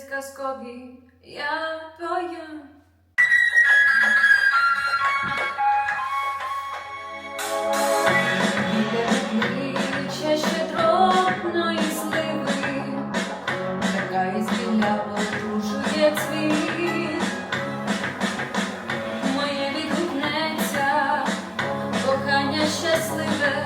Десь казкові я твоя. Ще щедробної сливи, така із біля подружує цвіт. Моє відгукнеться, кохання щасливе.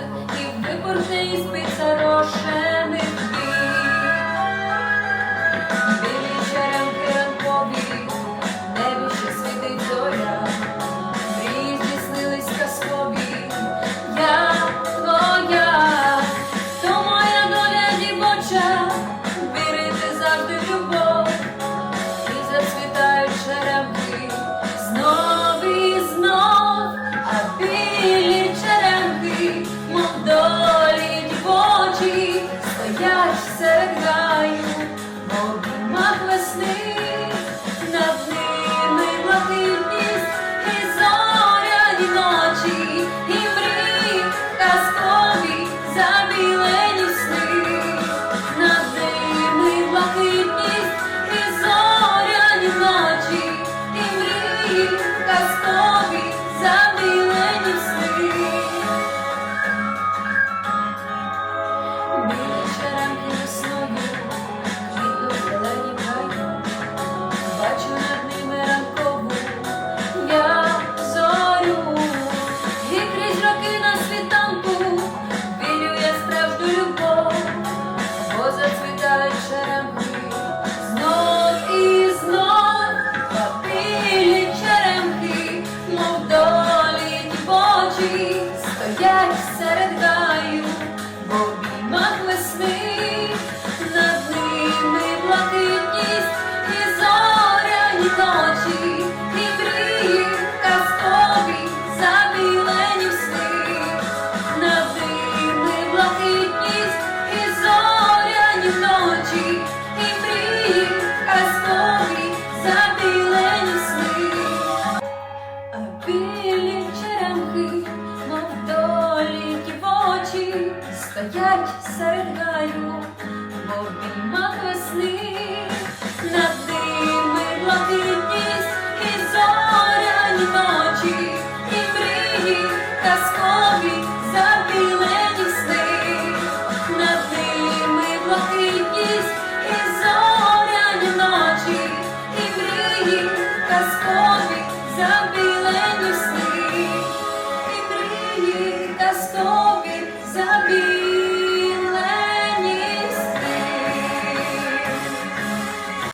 us born. Стоять серед гай.